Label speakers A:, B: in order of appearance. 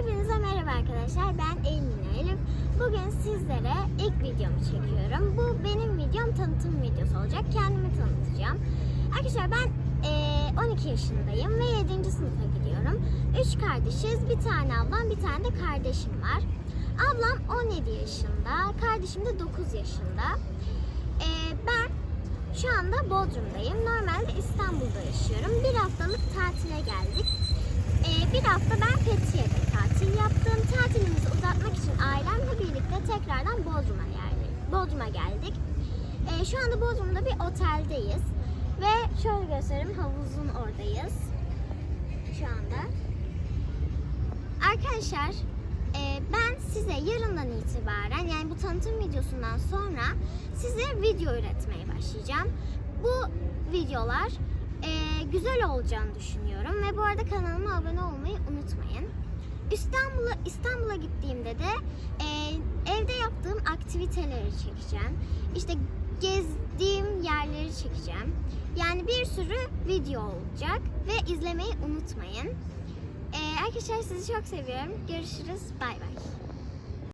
A: Hepinize merhaba arkadaşlar. Ben Emine Elif. Bugün sizlere ilk videomu çekiyorum. Bu benim videom tanıtım videosu olacak. Kendimi tanıtacağım. Arkadaşlar ben eee, 12 yaşındayım ve 7. sınıfa gidiyorum. 3 kardeşiz. Bir tane ablam, bir tane de kardeşim var. Ablam 17 yaşında, kardeşim de 9 yaşında. Eee, ben şu anda Bodrum'dayım. Normalde İstanbul'da yaşıyorum. Bir haftalık tatile geldik. Ee, bir hafta ben Fethiye'de tatil yaptım. Tatilimizi uzatmak için ailemle birlikte tekrardan Bodrum'a geldik. Bodrum'a geldik. Ee, şu anda Bodrum'da bir oteldeyiz. Ve şöyle göstereyim havuzun oradayız. Şu anda. Arkadaşlar e, ben size yarından itibaren yani bu tanıtım videosundan sonra size video üretmeye başlayacağım. Bu videolar e, güzel olacağını düşünüyorum ve bu arada kanalıma abone olmayı. İstanbul'a İstanbul'a gittiğimde de e, evde yaptığım aktiviteleri çekeceğim. İşte gezdiğim yerleri çekeceğim. Yani bir sürü video olacak ve izlemeyi unutmayın. Ee, arkadaşlar sizi çok seviyorum. Görüşürüz. Bay.